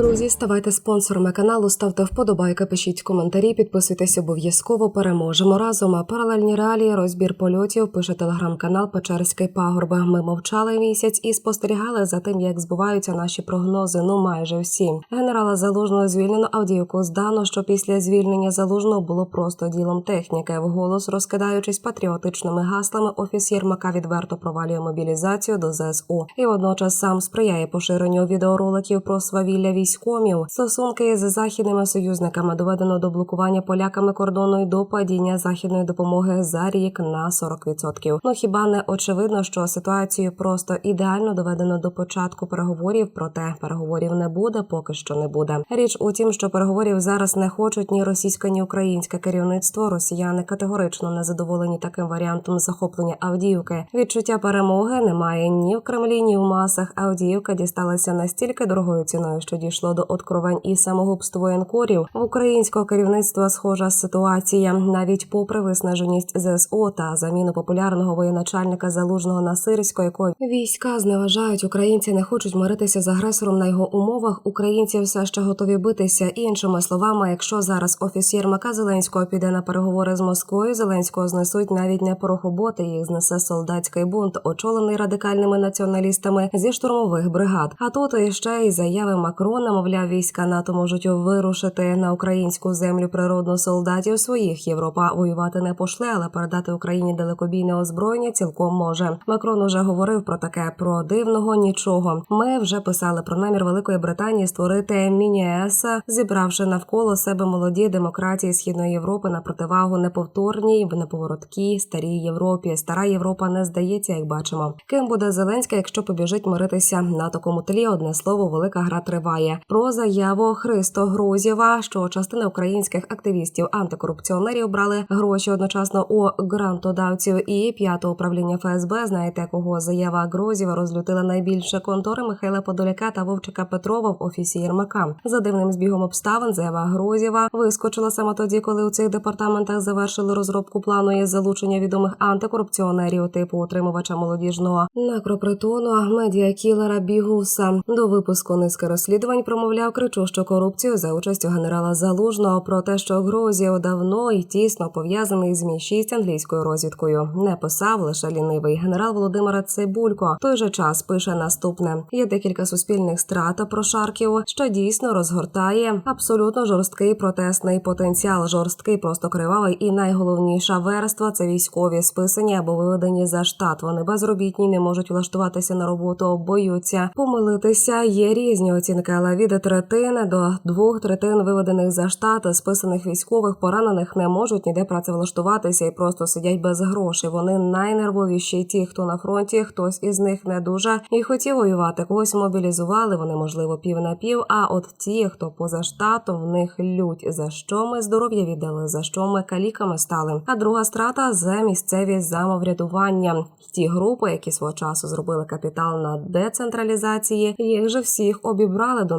Друзі, ставайте спонсорами каналу, ставте вподобайки, пишіть коментарі, підписуйтесь обов'язково. Переможемо разом. А Паралельні реалії, розбір польотів. Пише телеграм-канал Печерський пагорба. Ми мовчали місяць і спостерігали за тим, як збуваються наші прогнози. Ну майже всі. Генерала залужного звільнено Авдіївку здано, що після звільнення залужного було просто ділом техніки. Вголос розкидаючись патріотичними гаслами, офіс Єрмака відверто провалює мобілізацію до ЗСУ і водночас сам сприяє поширенню відеороликів про свавілля військомів. Стосунки з західними союзниками доведено до блокування поляками кордону і до падіння західної допомоги за рік на 40%. Ну хіба не очевидно, що ситуацію просто ідеально доведено до початку переговорів? Проте переговорів не буде, поки що не буде. Річ у тім, що переговорів зараз не хочуть ні російське, ні українське керівництво. Росіяни категорично не задоволені таким варіантом захоплення Авдіївки. Відчуття перемоги немає ні в Кремлі, ні в масах. Авдіївка дісталася настільки дорогою ціною, що дійшло до откровень і самогубств воєнкорів. В українського керівництва схожа ситуація, навіть попри виснаженість ЗСУ та заміну популярного воєначальника залужного на сирського, якого війська зневажають. Українці не хочуть миритися з агресором на його умовах. Українці все ще готові битися. Іншими словами, якщо зараз офіс Єрмака Зеленського піде на переговори з Москвою, Зеленського знесуть навіть не порохоботи, їх знесе солдатський бунт, очолений радикальними націоналістами зі штурмових бригад. А тут іще й заяви Макрона, мовляв, війська НАТО можуть вирушити на українську землю природно солдатів своїх. Європа воювати не пошле, але передати Україні далекобійне озброєння цілком може. Макрон уже говорив про таке про дивного нічого. Ми вже писали про намір Великої Британії створити міні-ЕС, зібравши навколо себе молоді демократії Східної Європи на противагу неповторній в неповороткій старій Європі. Стара Європа не здається, як бачимо. Ким буде Зеленський, якщо побіжить миритися на такому тлі? Одне слово, велика гра триває. Про заяву Христо Грузєва, що частина українських активістів антикорупціонерів брали гроші одночасно у грантодавців і п'ятого управління ФСБ. Знаєте, кого заява Грузєва розлютила найбільше контори Михайла Подоляка та Вовчика Петрова в офісі Єрмака. За дивним збігом обставин заява Грузєва вискочила саме тоді, коли у цих департаментах завершили розробку плану із залучення відомих антикорупціонерів типу утримувача молодіжного накропритону, медіакілера Бігуса. До випуску низки розслідувань промовляв кричущу корупцію за участю генерала Залужного про те, що Грузія давно і тісно пов'язаний з мі 6 англійською розвідкою. Не писав лише лінивий генерал Володимира Цибулько. В той же час пише наступне: є декілька суспільних страт про Шарків, що дійсно розгортає абсолютно жорсткий протестний потенціал. Жорсткий, просто кривавий, і найголовніша верства це військові списані або виведені за штат. Вони безробітні, не можуть влаштуватися на роботу, боються помилитися. Є різні оцінки, але від третини до двох третин виведених за штат, списаних військових, поранених не можуть ніде працевлаштуватися і просто сидять без грошей. Вони найнервовіші. Ті, хто на фронті, хтось із них не дуже і хотів воювати. Когось мобілізували. Вони можливо пів на пів. А от ті, хто поза штатом, в них лють. За що ми здоров'я віддали? За що ми каліками стали? А друга страта за місцеві самоврядування. Ті групи, які свого часу зробили капітал на децентралізації, їх же всіх обібрали до